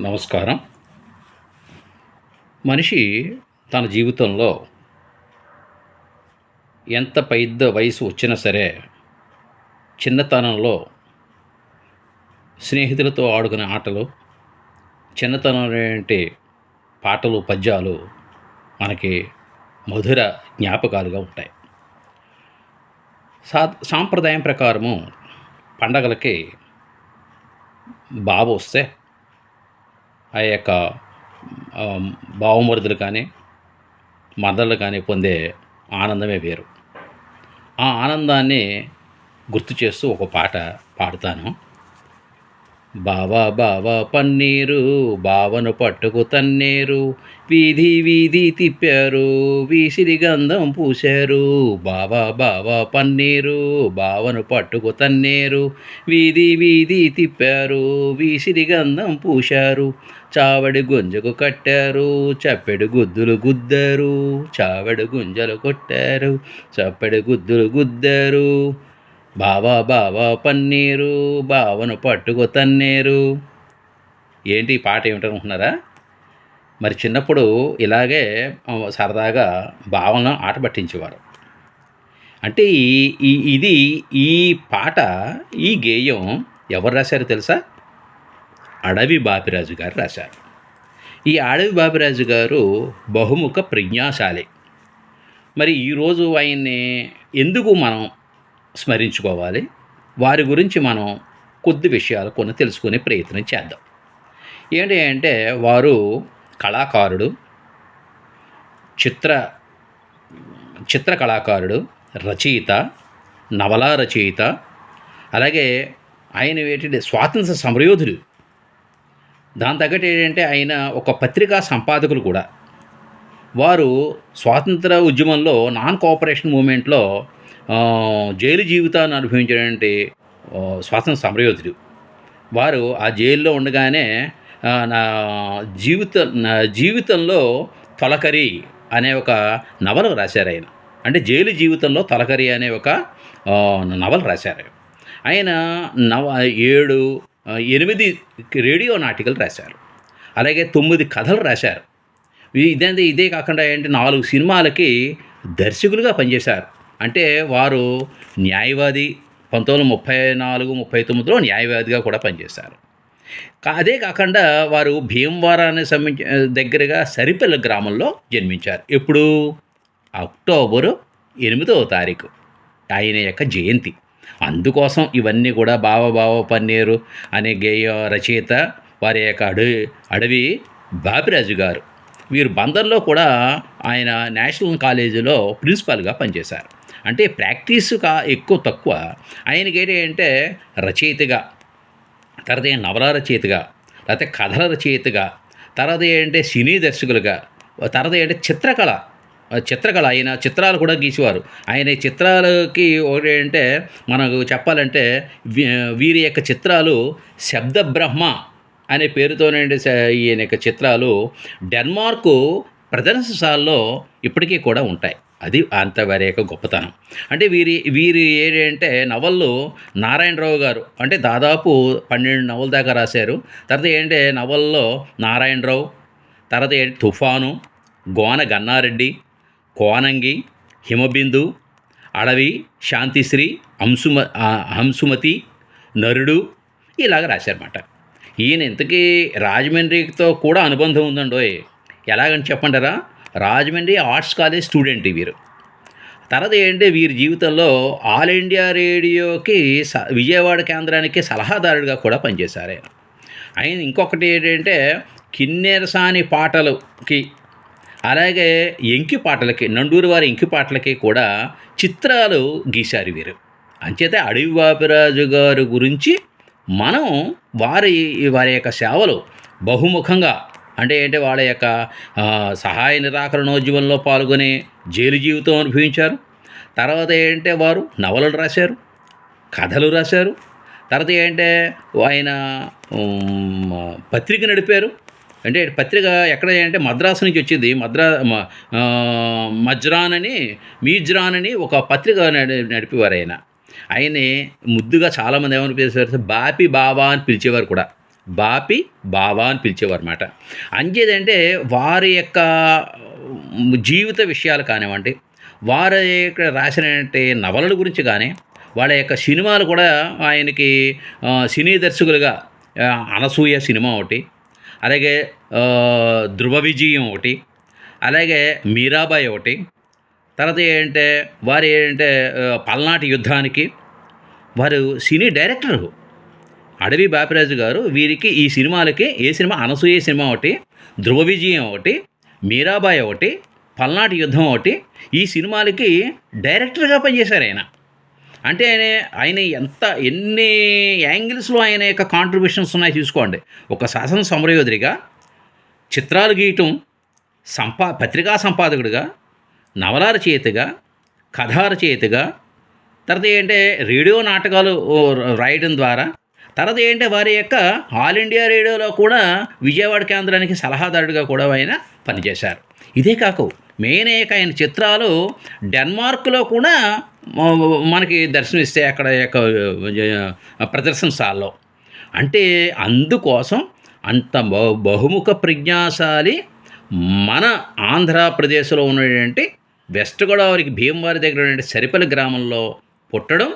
నమస్కారం. మనిషి తన జీవితంలో ఎంత పెద్ద వయసు వచ్చినా సరే చిన్నతనంలో స్నేహితులతో ఆడుకునే ఆటలు చిన్నతనం ఏంటి పాటలు పద్యాలు మనకి మధుర జ్ఞాపకాలుగా ఉంటాయి. సా సాంప్రదాయం ప్రకారము పండగలకి బావ వస్తే ఆ యొక్క ఆ, బావమరుదులు కానీ మదర్లు కానీ పొందే ఆనందమే వేరు. ఆ ఆనందాన్ని గుర్తు చేస్తూ ఒక పాట పాడుతాను. బావా బావా పన్నీరు బావను పట్టుకు తన్నేరు వీధి వీధి తిప్పారు వీసిరి గంధం పూశారు. బావా బావా పన్నీరు బావను పట్టుకు తన్నేరు వీధి వీధి తిప్పారు వీసిరి గంధం పూశారు. చావడి గుంజకు కట్టారు చప్పెడు గుద్దులు గుద్దారు చావడి గుంజలు కొట్టారు చప్పెడు గుద్దులు గుద్దారు. బావా బావా పన్నీరు బావను పట్టుకు తన్నేరు. ఏంటి ఈ పాట ఏమిటనుకుంటున్నారా? మరి చిన్నప్పుడు ఇలాగే సరదాగా భావన ఆట పట్టించేవారు. అంటే ఈ ఇది ఈ పాట ఈ గేయం ఎవరు రాశారు తెలుసా? అడవి బాపిరాజు గారు రాశారు. ఈ అడవి బాపిరాజు గారు బహుముఖ ప్రజ్ఞాశాలి. మరి ఈరోజు ఆయన్ని ఎందుకు మనం స్మరించుకోవాలి? వారి గురించి మనం కొద్ది విషయాలు కొన్ని తెలుసుకునే ప్రయత్నం చేద్దాం. ఏంటి అంటే వారు కళాకారుడు చిత్ర చిత్ర కళాకారుడు రచయిత నవలా రచయిత అలాగే ఆయన ఏంటంటే స్వాతంత్ర సమరయోధుడు దాని తగ్గట్టు ఏంటంటే ఆయన ఒక పత్రికా సంపాదకులు కూడా. వారు స్వాతంత్ర ఉద్యమంలో నాన్ కోఆపరేషన్ మూమెంట్లో జైలు జీవితాన్ని అనుభవించినటువంటి స్వాతంత్ర సమరయోధుడు వారు ఆ జైల్లో ఉండగానే నా జీవిత నా జీవితంలో తొలకరి అనే ఒక నవల రాశారు ఆయన. అంటే జైలు జీవితంలో తొలకరి అనే ఒక నవల రాశారు ఆయన నవ ఏడు ఎనిమిది రేడియో నాటికలు రాశారు. అలాగే తొమ్మిది కథలు రాశారు. ఇదేంది ఇదే ఇదే కాకుండా ఏంటి నాలుగు సినిమాలకి దర్శకులుగా పనిచేశారు. అంటే వారు న్యాయవాది పంతొమ్మిది వందల ముప్పై నాలుగు ముప్పై తొమ్మిదిలో న్యాయవాదిగా కూడా పనిచేశారు. అదే కాకుండా వారు భీమవరానికి సంబంధించి దగ్గరగా సరిపల్ల గ్రామంలో జన్మించారు. ఎప్పుడు? అక్టోబరు ఎనిమిదవ తారీఖు. ఆయన యొక్క జయంతి. అందుకోసం ఇవన్నీ కూడా బావ పన్నీరు అనే గేయ రచయిత వారి యొక్క అడవి అడవి బాపిరాజు గారు. వీరు బందర్లో కూడా ఆయన నేషనల్ కాలేజీలో ప్రిన్సిపాల్గా పనిచేశారు. అంటే ప్రాక్టీస్ కా ఎక్కువ తక్కువ. ఆయనకి ఏంటంటే రచయితగా తర్వాత నవల రచయితగా లేకపోతే కథల రచయితగా తర్వాత ఏంటంటే సినీ దర్శకులుగా తర్వాత ఏంటంటే చిత్రకళ చిత్రకళ ఆయన చిత్రాలు కూడా గీసేవారు. ఆయన చిత్రాలకి ఒకటి అంటే మనకు చెప్పాలంటే వీ- వీరి యొక్క చిత్రాలు శబ్ద బ్రహ్మ అనే పేరుతోనే ఈయన యొక్క చిత్రాలు డెన్మార్కు ప్రదర్శనశాలలో ఇప్పటికీ కూడా ఉంటాయి. అది అంత వారి యొక్క గొప్పతనం. అంటే వీరి వీరి ఏంటంటే నవళ్ళు నారాయణరావు గారు అంటే దాదాపు పన్నెండు నవల దాకా రాశారు. తర్వాత ఏంటంటే నవల్లో నారాయణరావు తర్వాత ఏంటి తుఫాను గోన గన్నారెడ్డి కోనంగి హిమబిందు అడవి శాంతిశ్రీ హంసుమ హంసుమతి నరుడు ఇలాగ రాశారన్నమాట. ఈయన ఇంతకీ రాజమండ్రితో కూడా అనుబంధం ఉందండోయ్. ఎలాగని చెప్పంటారా? రాజమండ్రి ఆర్ట్స్ కాలేజ్ స్టూడెంట్ వీరు. తర్వాత ఏంటంటే వీరి జీవితంలో ఆల్ ఇండియా రేడియోకి స విజయవాడ కేంద్రానికి సలహాదారుడిగా కూడా పనిచేశారు. ఆయన ఆయన ఇంకొకటి ఏంటంటే కిన్నెరసాని పాటలకి అలాగే ఎంకి పాటలకి నండూరు వారి ఎంకి పాటలకి కూడా చిత్రాలు గీశారు వీరు. అంచేతే అడవి బాపిరాజు గారి గురించి మనం వారి వారి యొక్క సేవలు బహుముఖంగా అంటే ఏంటి వాళ్ళ యొక్క సహాయ నిరాకరణోద్యమంలో పాల్గొని జైలు జీవితం అనుభవించారు. తర్వాత ఏంటంటే వారు? నవలలు రాశారు కథలు రాశారు. తర్వాత ఏంటంటే ఆయన పత్రిక నడిపారు. అంటే పత్రిక ఎక్కడ అంటే మద్రాసు నుంచి వచ్చింది. మద్రా మజ్రాన్ అని మీజ్రాన్ అని ఒక పత్రిక నడిపేవారు ఆయన. ఆయన్ని ముద్దుగా చాలామంది ఏమని పిలిచేవారు బాపి బావా అని పిలిచేవారు కూడా. బాపి బావా అని పిలిచేవారు అనమాట అంచేదంటే వారి యొక్క జీవిత విషయాలు కానివ్వండి వారి ఇక్కడ రాసినటువంటి నవలల గురించి కానీ వాళ్ళ యొక్క సినిమాలు కూడా ఆయనకి సినీ దర్శకులుగా అనసూయ సినిమా ఒకటి అలాగే ధృవ విజయం ఒకటి అలాగే మీరాబాయి ఒకటి తర్వాత ఏంటంటే వారు ఏంటంటే పల్నాటి యుద్ధానికి వారు సినీ డైరెక్టరు. అడవి బాపిరాజు గారు వీరికి ఈ సినిమాలకి ఏ సినిమా అనసూయ సినిమా ఒకటి ధృవ విజయం ఒకటి మీరాబాయి ఒకటి పల్నాటి యుద్ధం ఒకటి ఈ సినిమాలకి డైరెక్టర్గా పనిచేశారు ఆయన. అంటే ఆయన ఆయన ఎంత ఎన్ని యాంగిల్స్లో ఆయన యొక్క కాంట్రిబ్యూషన్స్ ఉన్నాయో చూసుకోండి. ఒక శాసన సమరయోధుడిగా చిత్రాలు గీయటం సంపా పత్రికా సంపాదకుడిగా నవల రచయితగా కథా రచయితగా తర్వాత ఏంటంటే రేడియో నాటకాలు రాయడం ద్వారా తర్వాత ఏంటంటే వారి యొక్క ఆల్ ఇండియా రేడియోలో కూడా విజయవాడ కేంద్రానికి సలహాదారుడిగా కూడా ఆయన పనిచేశారు. ఇదే కాకు మెయిన్ యొక్క ఆయన చిత్రాలు డెన్మార్క్లో కూడా మనకి దర్శనమిస్తాయి అక్కడ యొక్క ప్రదర్శనశాలలో అంటే అందుకోసం అంత బహు బహుముఖ ప్రజ్ఞాశాలి మన ఆంధ్రప్రదేశ్లో ఉన్నటువంటి వెస్ట్ గోదావరికి భీమవారి దగ్గర ఉన్నటువంటి సరిపల్లి గ్రామంలో పుట్టడం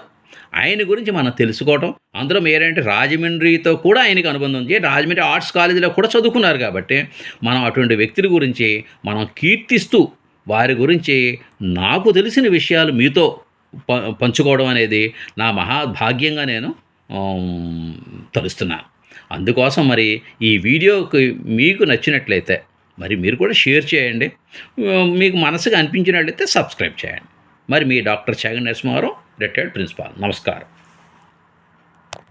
ఆయన గురించి మనం తెలుసుకోవటం అందులో ఏంటంటే రాజమండ్రితో కూడా ఆయనకి అనుబంధం ఉంది. రాజమండ్రి ఆర్ట్స్ కాలేజీలో కూడా చదువుకున్నారు కాబట్టి మనం అటువంటి వ్యక్తుల గురించి మనం కీర్తిస్తూ వారి గురించి నాకు తెలిసిన విషయాలు మీతో ప పంచుకోవడం అనేది నా మహాభాగ్యంగా నేను తలుస్తున్నాను. అందుకోసం మరి ఈ వీడియోకి మీకు నచ్చినట్లయితే మరి మీరు కూడా షేర్ చేయండి. మీకు మనసుగా అనిపించినట్లయితే సబ్స్క్రైబ్ చేయండి. మరి మీ doctor Chagan Narasimha Rao retired principal. నమస్కారం.